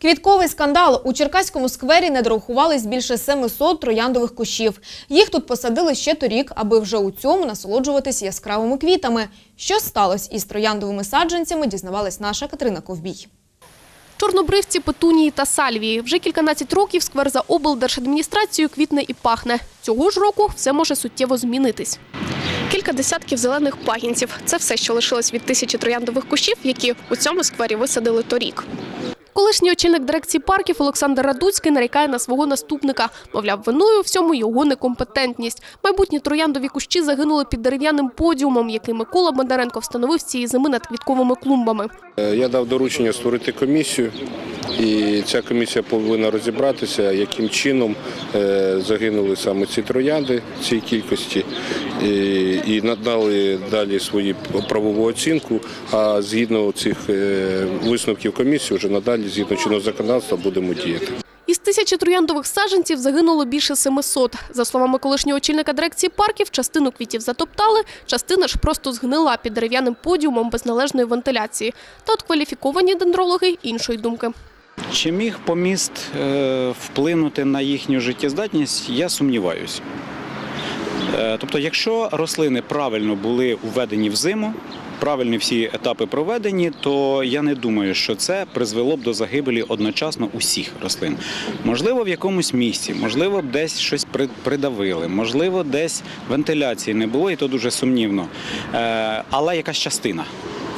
Квітковий скандал у Черкаському сквері не дорахувались більше 700 трояндових кущів. Їх тут посадили ще торік, аби вже у цьому насолоджуватись яскравими квітами. Що сталося із трояндовими саджанцями, дізнавалась наша Катерина Ковбій. Чорнобривці, петунії та сальвії. Вже кільканадцять років сквер за облдержадміністрацією квітне і пахне. Цього ж року все може суттєво змінитись. Кілька десятків зелених пагінців – це все, що лишилось від тисячі трояндових кущів, які у цьому сквері висадили торік. Колишній очільник дирекції парків Олександр Радуцький нарікає на свого наступника. Мовляв, виною всьому його некомпетентність. Майбутні трояндові кущі загинули під дерев'яним подіумом, який Микола Бондаренко встановив цієї зими над квітковими клумбами. Е, Я дав доручення створити комісію, і ця комісія повинна розібратися, яким чином е, загинули саме ці троянди цій кількості, і, надали далі свою правову оцінку. А згідно цих е, висновків комісії, вже надалі, згідно чинного законодавства, будемо діяти. Із тисячі трояндових саджанців загинуло більше 700. За словами колишнього очільника дирекції парків, частину квітів затоптали, частина ж просто згнила під дерев'яним подіумом без належної вентиляції. Та от кваліфіковані дендрологи іншої думки. Чи міг поміст е, вплинути на їхню життєздатність, я сумніваюся. Е, Тобто, якщо рослини правильно були введені в зиму, правильні всі етапи проведені, то я не думаю, що це призвело б до загибелі одночасно усіх рослин. Можливо, в якомусь місці, можливо, десь щось придавили, можливо, десь вентиляції не було, і то дуже сумнівно. Е, Але якась частина.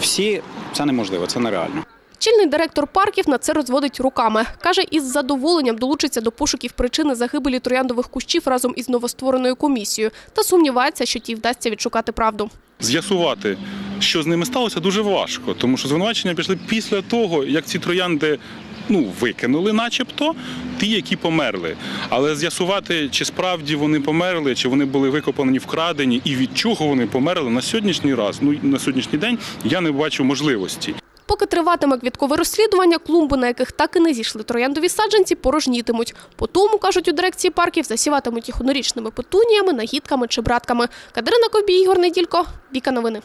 Всі це неможливо, це нереально. Чільний директор парків на це розводить руками. Каже, із задоволенням долучиться до пошуків причини загибелі трояндових кущів разом із новоствореною комісією та сумнівається, що тій вдасться відшукати правду. з'ясувати, що з ними сталося, дуже важко, тому що звинувачення пішли після того, як ці троянди. Ну, викинули, начебто, ті, які померли. Але з'ясувати, чи справді вони померли, чи вони були викопані, вкрадені, і від чого вони померли на сьогоднішній раз, ну на сьогоднішній день я не бачу можливості. Поки триватиме квіткове розслідування, клумби, на яких так і не зійшли трояндові саджанці, порожнітимуть. По тому, кажуть у дирекції парків, засіватимуть їх однорічними петуніями, нагідками чи братками. Катерина Кобій, Ігор Неділько, Віка Новини.